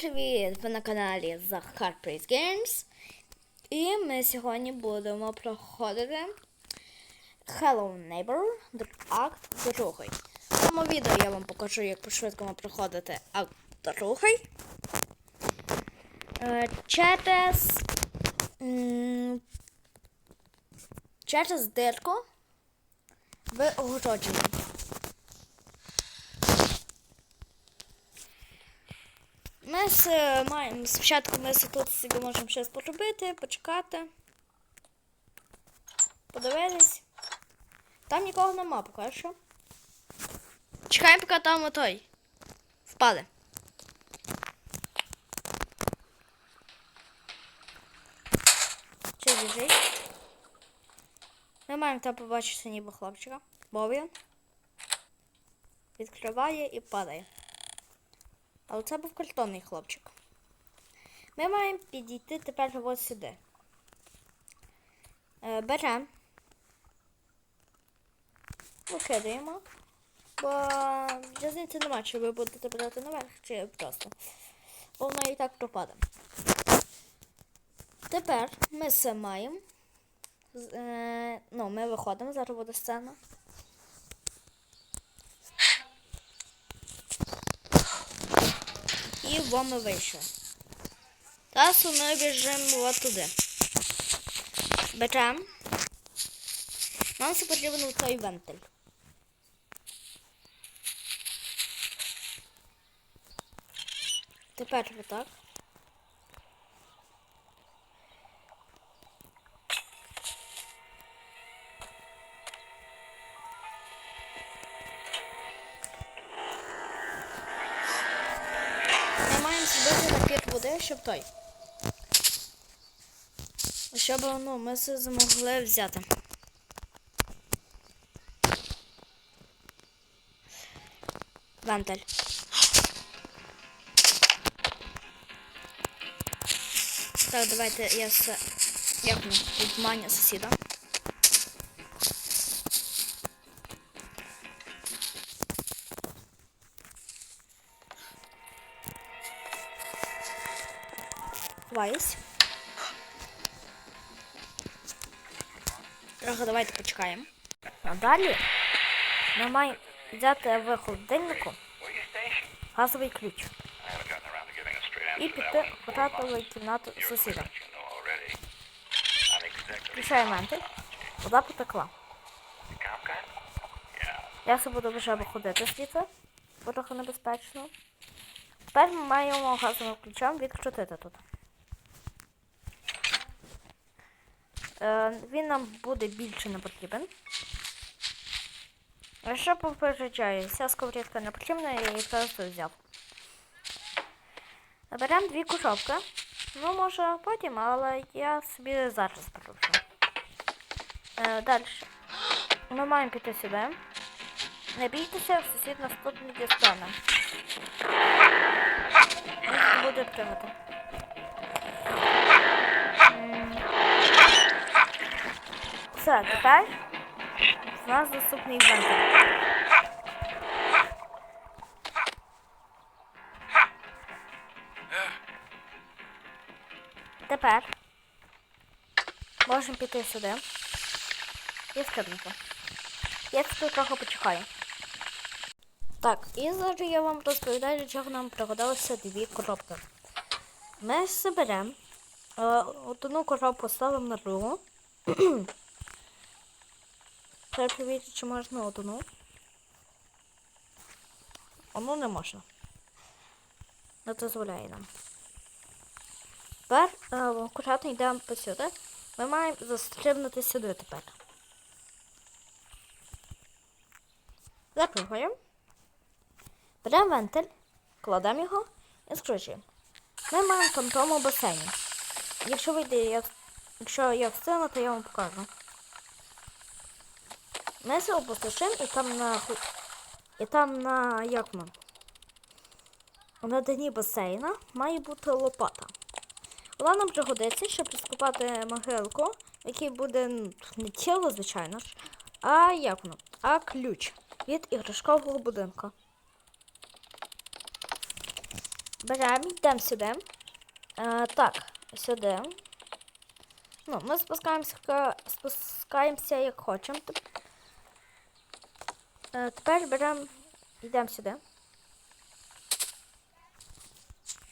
привіт! Ви на каналі Захар Praise Games. І ми сьогодні будемо проходити Hello Neighbor акт другий. В цьому відео я вам покажу, як по-швидкому проходити акт другий. Е, Через, через дирку в огородженні. Ми с, е, маємо спочатку ми тут собі можемо щось поробити, почекати. Подивитись. Там нікого нема поки що. Чекаємо, поки там отой. Впаде. Чи біжить? Ми маємо там побачити ніби хлопчика. Бо він відкриває і падає. Але це був картонний хлопчик. Ми маємо підійти тепер ось сюди. Е, беремо. Викидаємо. Бо різниці немає, чи ви будете брати наверх, чи просто. Бо воно і так пропаде. Тепер ми все маємо. Е, ну, ми виходимо, зараз буде сцена. І вами ми вийшли. Зараз ми біжимо от туди. Беремо. Нам все потрібен цей вентиль. Тепер отак. Води, щоб той. Щоб ну, ми це змогли взяти. Вентиль. Так, давайте я все як відманю сусіда. Вайс. Трохи давайте почекаємо. А далі ми маємо взяти в холодильнику газовий ключ і піти в татову кімнату сусіда. Включаємо вентиль. Вода потекла. Я все буду вже виходити звідси, бо трохи небезпечно. Тепер ми маємо газовим ключом відкрутити тут. Він нам буде більше не потрібен. А що попереджаю, ця сковорідка не потрібна, я її просто взяв. Беремо дві кушовки. Ну, може потім, але я собі зараз пороблю. Е, далі. Ми маємо піти сюди. Не бійтеся, сусід нас тут дістане. Буде пригати. Все, тепер в нас доступний вентиль. Тепер можемо піти сюди і стрибнути. Я тут трохи почекаю. Так, і зараз я вам розповідаю, для чого нам пригодилися дві коробки. Ми зберемо е, одну коробку ставимо на другу. Треба перевірити, чи можна одну. Одну не можна. Не дозволяє нам. Тепер е, акуратно йдемо посюди. Ми маємо застрибнути сюди тепер. Запрыгаємо. Беремо вентиль, кладемо його і скручуємо. Ми маємо там тому басейні. Якщо вийде, як, якщо я встигну, то я вам покажу. Ми це опустошимо і там на і там на як ми? На дні басейна має бути лопата. Вона нам пригодиться, щоб розкопати могилку, в якій буде не тіло, звичайно ж, а як воно? А ключ від іграшкового будинку. Беремо, йдемо сюди. Е, так, сюди. Ну, ми спускаємося, спускаємося як хочемо. Е, тепер беремо, йдемо сюди.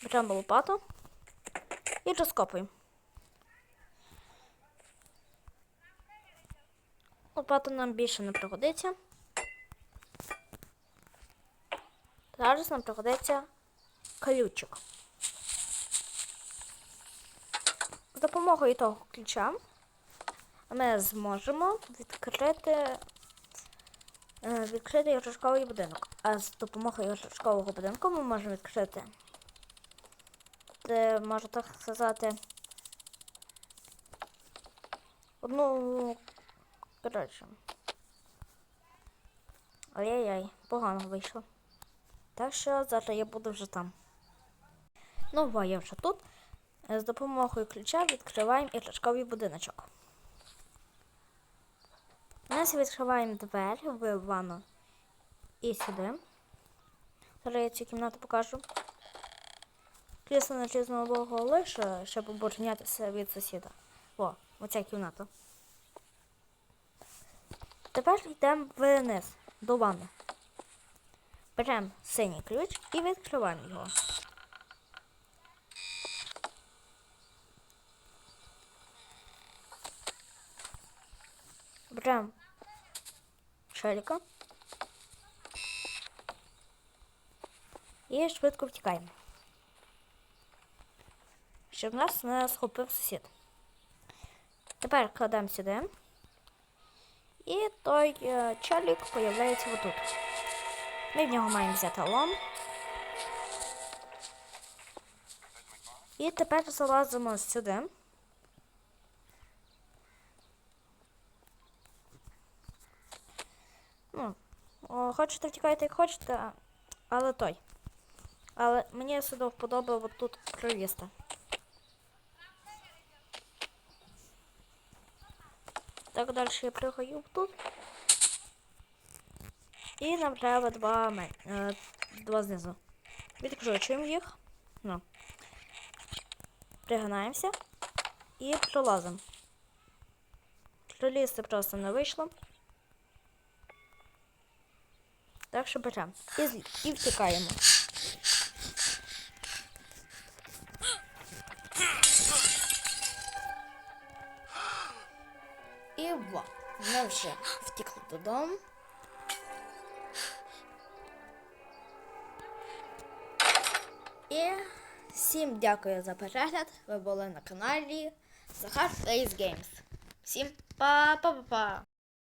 Беремо лопату і розкопуємо. Лопата нам більше не пригодиться. Зараз нам пригодиться ключик. З допомогою того ключа ми зможемо відкрити, відкрити іграшковий будинок. А з допомогою іграшкового будинку ми можемо відкрити, де, можна так сказати, одну коротше. Ай-яй-яй, погано вийшло. Так що зараз я буду вже там. Ну, я вже тут. З допомогою ключа відкриваємо іграшковий будиночок. Нас відкриваємо двері в ванну і сюди. Зараз я цю кімнату покажу. Крісло на різного лише, щоб оборонятися від сусіда. О, оця кімната. Тепер йдемо вниз до ванни. Беремо синій ключ і відкриваємо його. Беремо шеліка і швидко втікаємо. Щоб нас не схопив сусід. Тепер кладемо сюди. І той е, челік появляється отут. Ми в нього маємо взяти лом. І тепер залазимо сюди. Ну, хочете втікайте, як хочете, але той. Але мені сюди вподобало тут пролізти. Так далі я пригаю тут. І нам треба два, ме- е, два знизу. Відкручуємо їх. Ну. Пригинаємося і пролазимо. Пролізти просто не вийшло. Так що беремо. І, і втікаємо. І во, ми вже втікли додому. І всім дякую за перегляд. Ви були на каналі Захар Plays Games. Всім па-па-па-па!